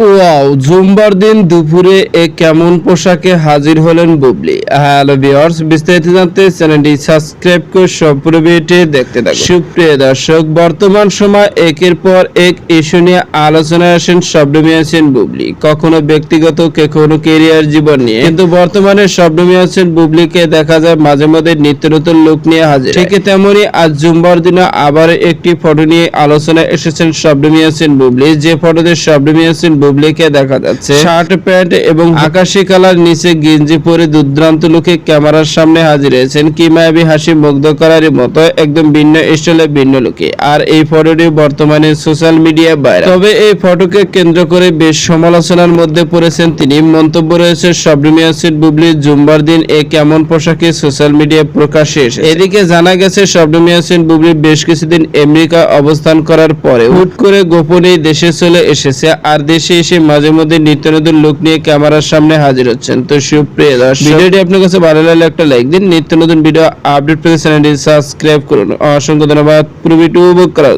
Wow, জুম্বার দিন দুপুরে এ কেমন পোশাকে হাজির হলেন বুবলি? হ্যালো ভিউয়ার্স, বিস্তারিত জানতে চ্যানেলটি সাবস্ক্রাইব করে সম্পূর্ণ ভিডিওটি দেখতে থাকুন। সুপ্রিয় দর্শক, বর্তমান সময় একের পর এক ইস্যু নিয়ে আলোচনায় আসেন শব্দমী আছেন বুবলি। কখনো ব্যক্তিগত, কখনো কেরিয়ার জীবন নিয়ে। কিন্তু বর্তমানে শব্দমী আছেন বুবলিকে দেখা যায় মাঝে মধ্যে নিত্য নতুন লুক নিয়ে হাজির ঠিক তেমনই আজ জুম্বার দিনে আবার একটি ফটো নিয়ে আলোচনায় এসেছেন শব্দমী আছেন বুবলি। যে ফটোতে শব্দমী আছেন বুবলিকে দেখা যাচ্ছে। শার্ট প্যান্ট এবং আকাশি কালার নিচে গেঞ্জি পরে দুর্দান্ত লোকে ক্যামেরার সামনে হাজির হয়েছেন কি মায়াবী হাসি মুগ্ধ করার মতো একদম ভিন্ন স্টাইলে ভিন্ন লোকে। আর এই ফটোটি বর্তমানে সোশ্যাল মিডিয়া বাইরে তবে এই ফটোকে কেন্দ্র করে বেশ সমালোচনার মধ্যে পড়েছেন তিনি। মন্তব্য রয়েছে শবনমী আসির বুবলি জুম্বার দিন এ কেমন পোশাকে সোশ্যাল মিডিয়ায় প্রকাশে এদিকে জানা গেছে শবনমী আসিন বুবলি বেশ কিছুদিন আমেরিকা অবস্থান করার পরে হুট করে গোপনে দেশে চলে এসেছে। আর দেশে এসে মাঝে মধ্যে নিত্য নতুন লুক নিয়ে ক্যামেরার সামনে হাজির হচ্ছেন। তো সুপ্রিয় দর্শক, ভিডিওটি আপনার কাছে ভালো লাগলে একটা লাইক দিন। নিত্য নতুন ভিডিও আপডেট পেতে চ্যানেলটি সাবস্ক্রাইব করুন। অসংখ্য ধন্যবাদ। পুরো ভিডিও উপভোগ করা